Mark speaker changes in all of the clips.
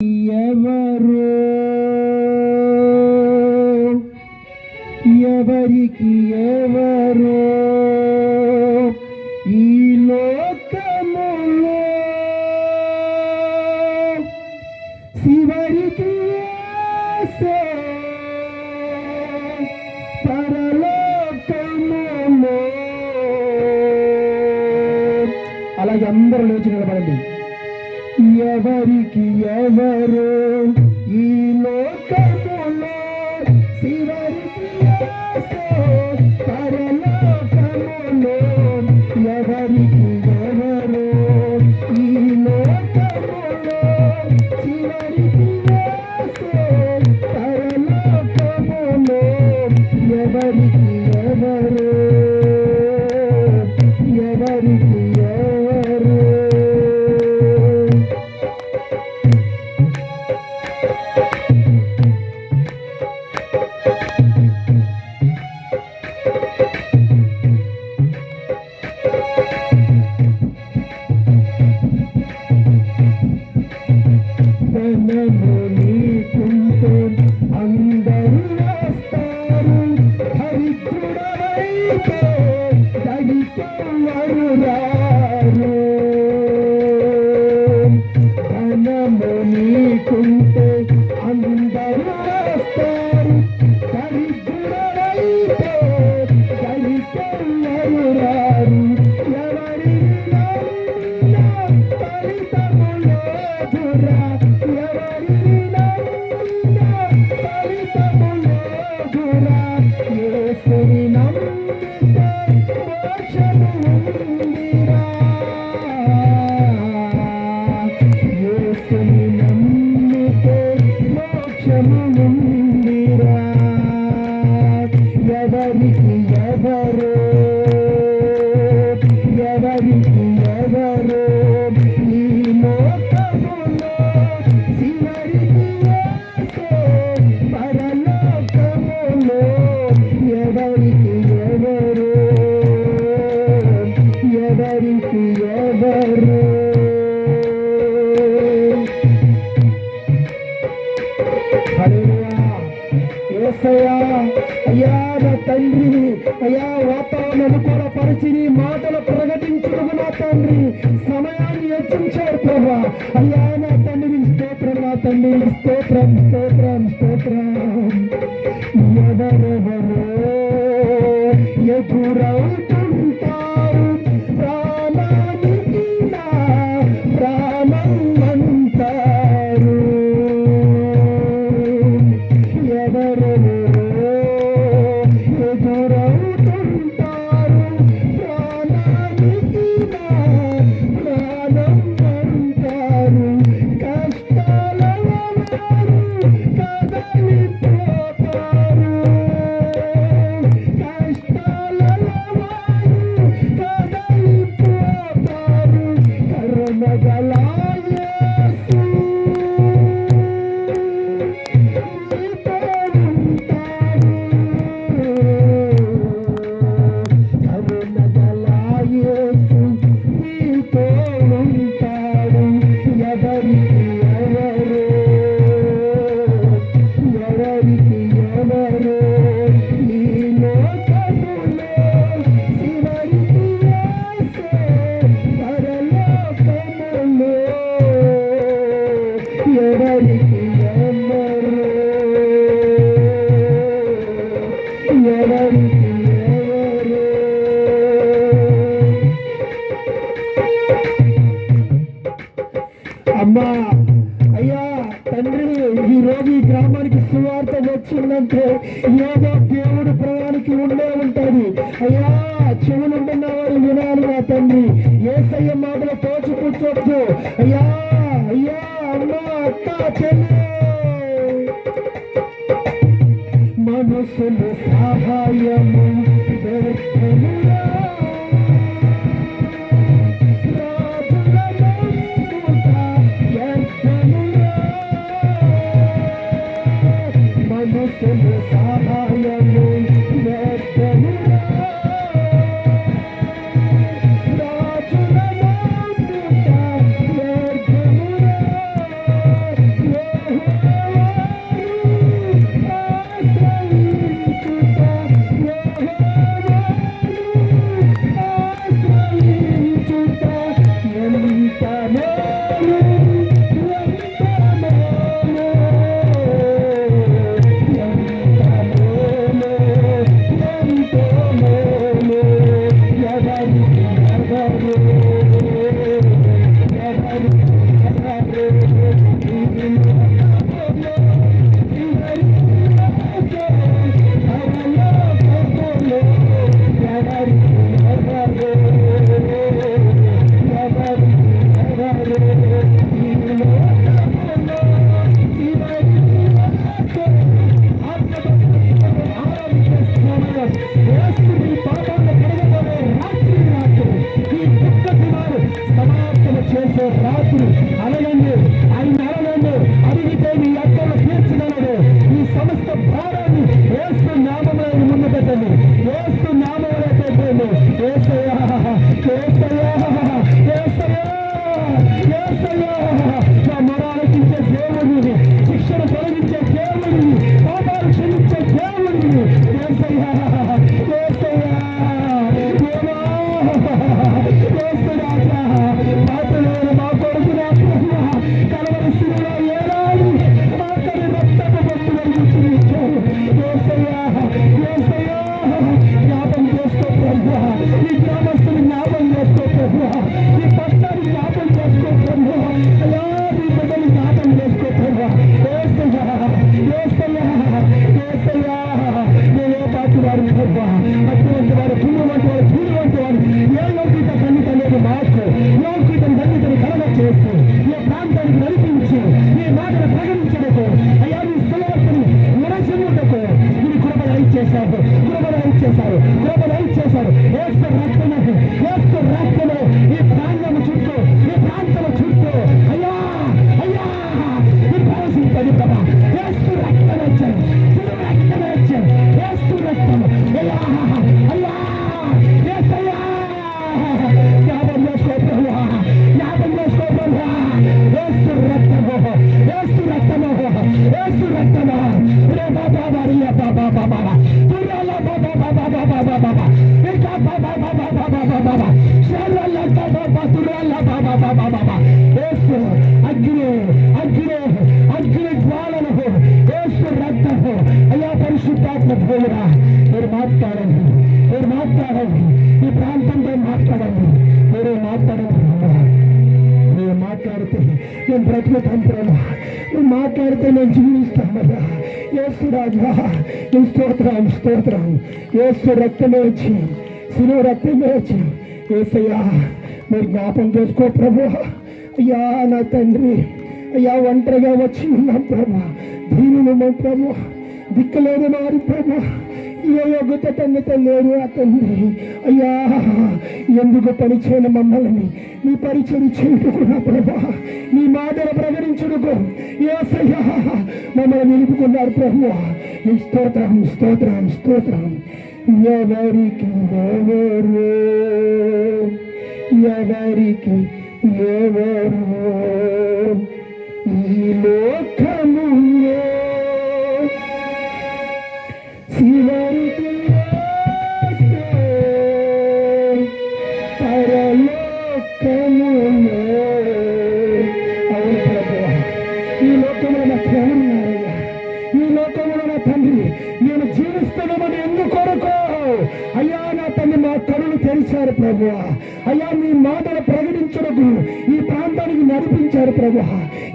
Speaker 1: ఎవరు? ఎవరికి ఎవరు? ఈ లోకములో శివరికి పరలోకములో. అలాగే అందరూ లేచి నిలబడండి. ఎవరికి ఎవరో ఈ లోకం ஆயிட்டு సమయాన్ని హెచ్చించారు ప్రభా. అయ్యా છે. યાર కృపణ ఇచ్చేశారు ఏసు రక్తము ఏసు రక్తము ఈ ప్రాంతము చుట్టూ ఈ ప్రాంతము చుట్టూ అయ్యా అయ్యా ఈ ప్రవేశించండి ప్రభా ఏసు రక్తం వచ్చారు తిరుగు రక్తం వచ్చారు ఏసు రక్తము అయ్యా అయ్యా ఏసయ్యా జ్ఞాపం చేసుకో ప్రభువా జ్ఞాపం చేసుకో ప్రభువా ఏసు రక్తము ఏసు రక్తము ఏసు రక్తము రే బాబా మరియా బాబా బాబా తుర్యాల బాబా ప్రాంతంతో మాట్లాడండి. మీరు మాట్లాడండి మీరు మాట్లాడితే నేను బ్రతుకుతాను ప్రభా. నువ్వు మాట్లాడితే నేను జీవిస్తామయ్యా ఏసు రాజా నీ స్తోత్రం స్తోత్రం. ఏసు రక్తమే వచ్చి శిలువ రక్తమే వచ్చి. ఏసయ్యా మీరు జ్ఞాపం చేసుకో ప్రభు. అయ్యా నా తండ్రి అయ్యా ఒంటరిగా వచ్చి ఉన్నాం ప్రభా. దీనిని ప్రభు. దిక్కులేదు మారి ప్రభా. యోగ్యత తండ్రితో లేరు అతన్ని అయ్యా ఎందుకు పరిచయం మమ్మల్ని? నీ పరిచయం చేయుటకు నా ప్రభా? నీ మాటలు ప్రకటించుటకు? ఏసయ్యా మమ్మల్ని నిలుపుకున్నారు ప్రభు నీ స్తోత్రం స్తోత్రం స్తోత్రం. ఎవరికి ఎవరు? ఎవరికి ఎవరు? ఈ లోకము ఈ లోకంలో నా ప్రేమన్నారయ్యా ఈ లోకంలో నా తండ్రి. అయ్యా నా తండ్రి మా కరులు తెరిచారు ప్రభు అయ్యా నీ మాటలు ప్రకటించడకు ఈ ప్రాంతానికి నడిపించారు ప్రభు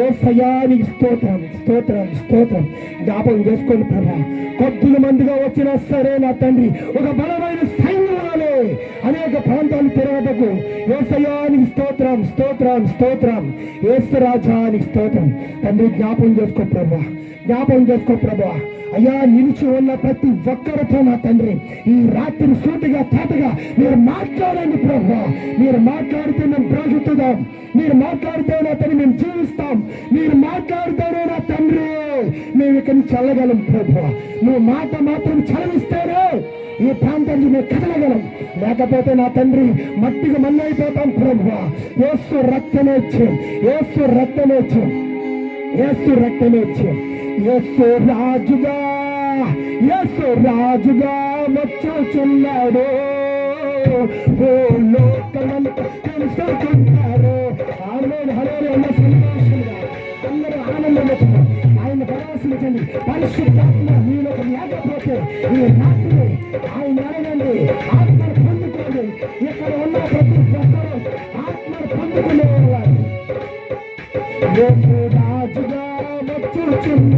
Speaker 1: ఏ సయానికి స్తోత్రం స్తోత్రం స్తోత్రం. జ్ఞాపకం చేసుకోండి ప్రభు. కొద్దుల మందిగా వచ్చినా సరే నా తండ్రి ఒక బలమైన సైన్యంలోనే అనేక ప్రాంతాలు తిరగటకు ఏసయానికి స్తోత్రం స్తోత్రం స్తోత్రం. ఏసు రాజానికి స్తోత్రం. తండ్రి జ్ఞాపకం చేసుకో ప్రభు. జ్ఞాపకం చేసుకో ప్రభా. అయ్యా నిలిచి ఉన్న ప్రతి ఒక్కరితో నా తండ్రి ఈ రాత్రి సూటిగా తాటగా మీరు మాట్లాడండి ప్రభా. మీరు మాట్లాడితే మేము బ్రతుకుతాం. మీరు మాట్లాడితే నా తండ్రి మేము జీవిస్తాం. మీరు మాట్లాడితేనే నా తండ్రి. మేము ఇక్కడ చల్లగలం ప్రభా. నువ్వు మాట మాత్రం చలవిస్తేనే ఈ ప్రాంతానికి మేము కదలగలం. లేకపోతే నా తండ్రి మట్టికి మళ్ళీ అయిపోతాం ప్రభు. ఏసు రక్తమేచ్చాం ఏసు రక్తమేచ్చాం యేసు రక్తమేచ్చాం ఎస్సు రాజుగా ఎస్సు రాజుగా వచ్చుచున్నాడు ఓ లోకమంతా తెలుసుకుంటారు ఆమెను హలోని అన్న సంతోషంగా అందరూ ఆనందమవుతున్నారు ఆయన ప్రవేశించండి పరిశుద్ధాత్మ మీలోకి లేకపోతే ఈ రాత్రి ఆయన అడగండి. ఆత్మను పొందుకోండి. ఇక్కడ ఉన్న ప్రతి ఒక్కరూ ఆత్మను పొందుకునేవారు. రాజుగా వచ్చుచున్నాడు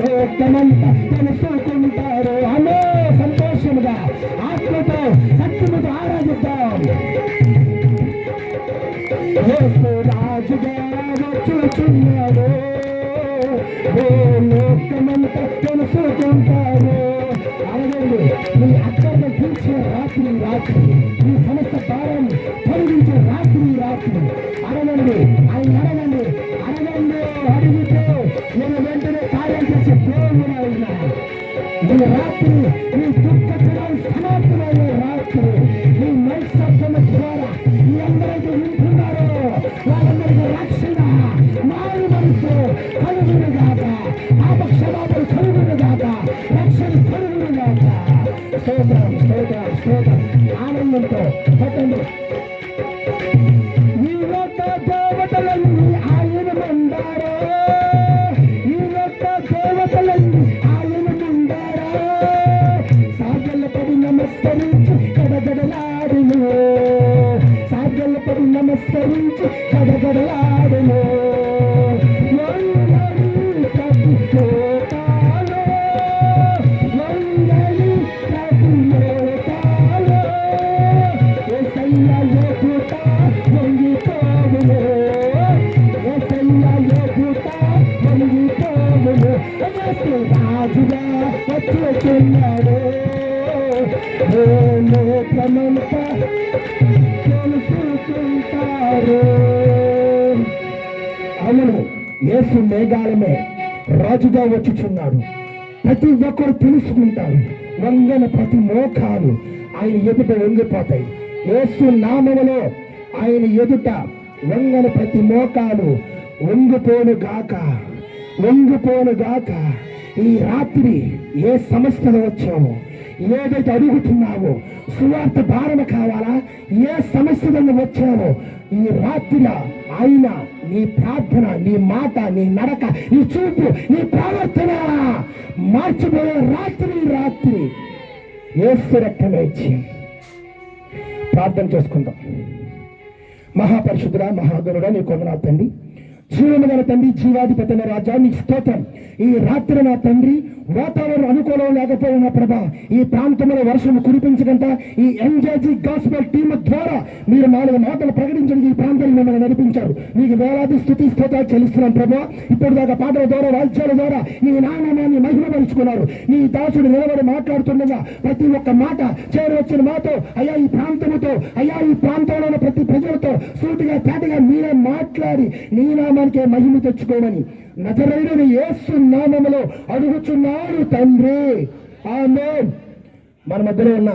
Speaker 1: లోకమంతా తెలుసుకుంటారు అనే సంతోషముగా ఆత్మతో సత్యముతో ఆరాధిద్దాం రాజుగా వచ్చుచున్నాడు ఓ లోకమంతా తెలుసుకుంటారు అడగండి మీ అక్కర్ని తీర్చే రాత్రి రాత్రి. మీ సమస్త భారాన్ని తొలగించే రాత్రి రాత్రి అడగండి ఆయన అడగండి ఈ రాత్రి ఈ దుఃఖకరం సమాప్తమైన రాత్రి ఈ మైక్ శబ్దం ద్వారా మీ అందరైతే వింటున్నారో వాళ్ళందరికీ రక్షణ మారు మనసు కలుగును గాక ఆపక్షమాపలు కలుగును గాక రక్షణ కలుగును గాక స్తోత్రం స్తోత్రం స్తోత్రం ఆనందంతో పెట్టండి. రాజుగా వచ్చుచున్నాడు ప్రతి ఒక్కరు తెలుసుకుంటారు. వంగన ప్రతి మోకాలు ఆయన ఎదుట వంగిపోతాయి. యేసు నామములో ఆయన ఎదుట వంగన ప్రతి మోకాలు వంగిపోను గాక. వంగిపోను గాక. ఈ రాత్రి ఏ సమస్యలు వచ్చామో ఏదైతే అడుగుతున్నావో సువార్త భారణ కావాలా? ఏ సమస్యలను వచ్చావో ఈ రాత్రి ఆయన నీ ప్రార్థన నీ మాట నీ నడక నీ చూపు నీ ప్రవర్తన మార్చిపోయే రాత్రి రాత్రి ఏసు రక్తమే ఇచ్చి. ప్రార్థన చేసుకుందాం. మహాపరిశుద్ధుడా మహాగరుడా నీ కొందనా తండ్రి. జీవము గల తండ్రి జీవాధిపతి అయిన స్తోత్రం. ఈ రాత్రి నా తండ్రి వాతావరణం అనుకూలం లేకపోయిన ప్రభా ఈ ప్రాంతంలో వర్షం కురిపించకంట ఈ ఎంజాజీ గాస్పల్ టీమ్ ద్వారా మీరు నాలుగు మాటలు ప్రకటించడానికి ఈ ప్రాంతాన్ని మిమ్మల్ని నడిపించారు. మీకు వేలాది స్థుతి స్తోత్రాలు చెల్లిస్తున్నాం ప్రభా. ఇప్పుడు దాకా పాటల ద్వారా రాజ్యాల ద్వారా నీ నానాన్ని మహిమపరుచుకున్నారు. నీ దాసుడు నిలబడి మాట్లాడుతుండగా ప్రతి ఒక్క మాట చేరవచ్చిన మాతో అయ్యా ఈ ప్రాంతముతో అయ్యా ఈ ప్రాంతంలో ప్రతి ప్రజలతో సూటిగా తేటగా మీరే మాట్లాడి నీ నామానికే మహిమ తెచ్చుకోమని నజరైన యేసు నామములో అడుగుచున్నాడు తండ్రి. ఆమె మన మధ్యలో ఉన్న